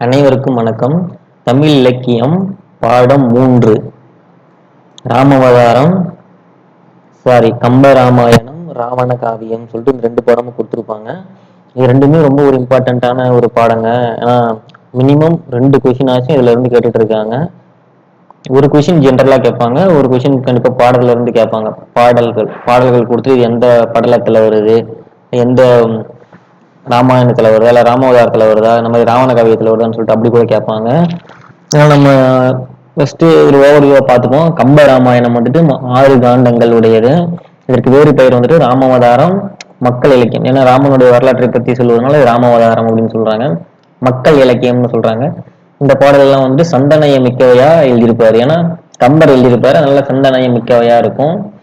அனைவருக்கும் வணக்கம். தமிழ் இலக்கியம் பாடம் மூன்று. ராமவதாரம் சாரி கம்ப ராமாயணம் ராவண காவியம் சொல்லிட்டு இந்த ரெண்டு பாடமும் கொடுத்துருப்பாங்க. இது ரெண்டுமே ரொம்ப ஒரு இம்பார்ட்டண்ட்டான ஒரு பாடங்க. ஏன்னா மினிமம் ரெண்டு கொஷின் ஆச்சும் இதுல இருந்து கேட்டுட்டு இருக்காங்க. ஒரு கொஷின் ஜென்ரலா கேட்பாங்க ஒரு கொஷின் கண்டிப்பா பாடல்ல இருந்து கேட்பாங்க. பாடல்கள் பாடல்கள் கொடுத்து இது எந்த படலத்துல வருது எந்த ராமாயணத்துல வருதா இல்ல ராமவதாரத்தில் வருதா? இந்த மாதிரி ராவண காவியத்துல வருதான்னு சொல்லிட்டு அப்படி கூட கேட்பாங்க. அதனால நம்ம ஃபர்ஸ்ட் ஒரு ஓவர்வியூவா பார்த்துப்போம். கம்ப ராமாயணம் வந்துட்டு ம- ஆறு காண்டங்கள் உடையது. இதற்கு வேறு பெயர் வந்துட்டு ராமவதாரம் மக்கள் இலக்கியம். ஏன்னா ராமனுடைய வரலாற்றை பத்தி சொல்வதனால ராமவதாரம் அப்படின்னு சொல்றாங்க. மக்கள் இலக்கியம்னு சொல்றாங்க. இந்த பாடல்கள்லாம் வந்துட்டு சந்தனைய மிக்கவையா எழுதியிருப்பாரு. ஏன்னா கம்பர் எழுதியிருப்பாரு. அதனால சந்தனைய மிக்கவையா இருக்கும்.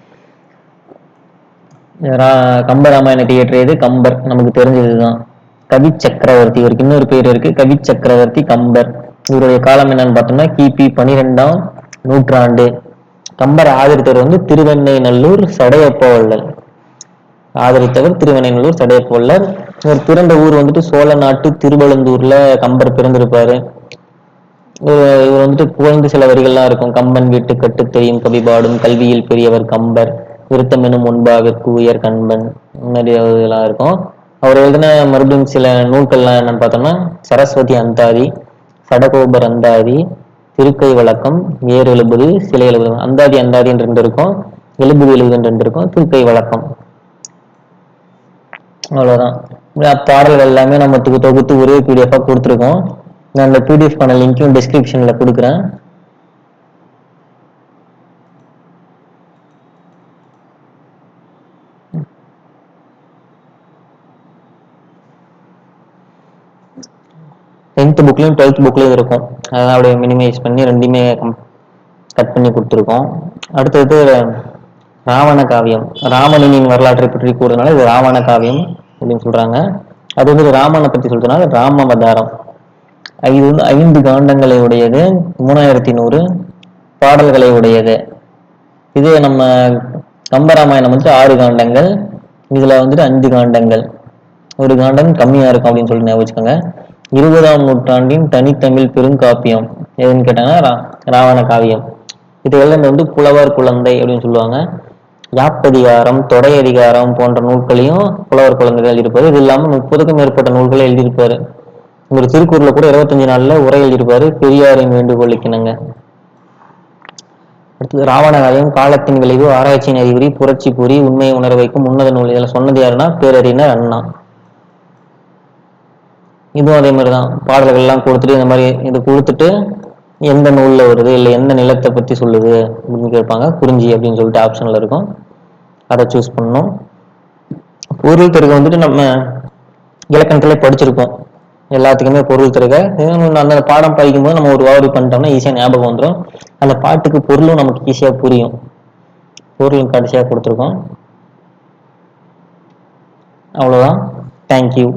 கம்ப ராமாயண தியேட்டர் எது? கம்பர். நமக்கு தெரிஞ்சதுதான். கவி சக்கரவர்த்தி இவருக்கு இன்னொரு பேர் இருக்கு. கவி சக்கரவர்த்தி கம்பர். இவருடைய காலம் என்னன்னு பார்த்தோம்னா கிபி பனிரெண்டாம் நூற்றாண்டு. கம்பர் ஆதரித்தவர் வந்து திருவெண்ணைநல்லூர் சடையப்ப வள்ளல் ஆதரித்தவர் திருவெண்ணைநல்லூர் சடையப்ப வள்ளல் இவர் பிறந்த ஊர் வந்துட்டு சோழ நாட்டு திருவழுந்தூர்ல கம்பர் பிறந்திருப்பாரு. இவர் வந்துட்டு புகழ்ந்து சில வரிகள்லாம் இருக்கும். கம்பன் வீட்டு கட்டு தெரியும் கவிபாடும் கல்வியில் பெரியவர் கம்பர். விருத்தம் எனும் முன்பாவிற்கு உயர் கண்பன் இந்த இதெல்லாம் இருக்கும். அவர் எழுதின மறுபடியும் சில நூல்கள்லாம் என்னன்னு பார்த்தோம்னா சரஸ்வதி அந்தாதி சடகோபர் அந்தாதி திருக்கை வழக்கம் ஏர் எழுபது சிலை எழுபது அந்தாதி அந்தாதின்னு ரெண்டு இருக்கும் எழுபது எழுபதுன்னு ரெண்டு இருக்கும் திருக்கை வழக்கம். அவ்வளவுதான். பாடல்கள் எல்லாமே நம்ம தொகுத்து ஒரே பிடிஎஃபா கொடுத்துருக்கோம். நான் அந்த பிடிஎஃப் பண்ண லிங்க்கும் டிஸ்கிரிப்ஷன்ல கொடுக்குறேன். டென்த் புக்லையும் டுவெல்த் புக்லையும் இருக்கும். அதான் அப்படியே மினிமைஸ் பண்ணி ரெண்டுமே கட் பண்ணி கொடுத்துருக்கோம். அடுத்தது ராவண காவியம். ராவணனின் வரலாற்றை பற்றி கூறுறதுனால இது ராவண காவியம் அப்படின்னு சொல்றாங்க. அது வந்து ராமனை பற்றி சொல்றதுனால ராமவதாரம் இது வந்து ஐந்து காண்டங்களை உடையது மூணாயிரத்தி நூறு பாடல்களை உடையது இது நம்ம கம்பராமாயணம் வந்து ஆறு காண்டங்கள். இதுல வந்துட்டு அஞ்சு காண்டங்கள். ஒரு காண்டம் கம்மியா இருக்கும் அப்படின்னு சொல்லி ஞாபகம் வச்சுக்கோங்க. இருபதாம் நூற்றாண்டின் தனித்தமிழ் பெருங்காப்பியம். எதுன்னு கேட்டாங்கன்னா ரா- ராவண காவியம். இதுகளில் வந்து புலவர் குழந்தை அப்படின்னு சொல்லுவாங்க. யாப்பதிகாரம் தொடை அதிகாரம் போன்ற நூல்களையும் புலவர் குழந்தைகள் எழுதியிருப்பாரு. இது இல்லாமல் முப்பதுக்கும் மேற்பட்ட நூல்களை எழுதியிருப்பாரு. ஒரு திருக்குறள்ல கூட இருபத்தஞ்சு நாள்ல உரை எழுதியிருப்பாரு. பெரியாரின் வேண்டுகோளுக்கிணங்க அடுத்தது ராவணகாயம் காலத்தின் விளைவு ஆராய்ச்சியின் அறிகுறி புரட்சி கூறி உண்மையை உணர வைக்கும் உன்னத நூல். இதில் சொன்னது யாருன்னா பேரறிஞர் அண்ணா. இதுவும் அதே மாதிரி தான் பாடல்கள்லாம் கொடுத்துட்டு இந்த மாதிரி இது கொடுத்துட்டு எந்த நூலில் வருது இல்லை எந்த நிலத்தை பற்றி சொல்லுது அப்படின்னு கேட்பாங்க. குறிஞ்சி அப்படின்னு சொல்லிட்டு ஆப்ஷனில் இருக்கும். அதை சூஸ் பண்ணணும். பொருள் தெருக வந்துட்டு நம்ம இலக்கணத்திலே படிச்சிருக்கோம். எல்லாத்துக்குமே பொருள் தெருக அந்த பாடம் படிக்கும்போது நம்ம ஒரு வாரி பண்ணிட்டோம்னா ஈஸியாக ஞாபகம் வந்துடும் அந்த பாட்டுக்கு பொருளும் நமக்கு ஈஸியாக புரியும். பொருளும் கடைசியாக கொடுத்துருக்கோம். அவ்வளோதான் தேங்க்யூ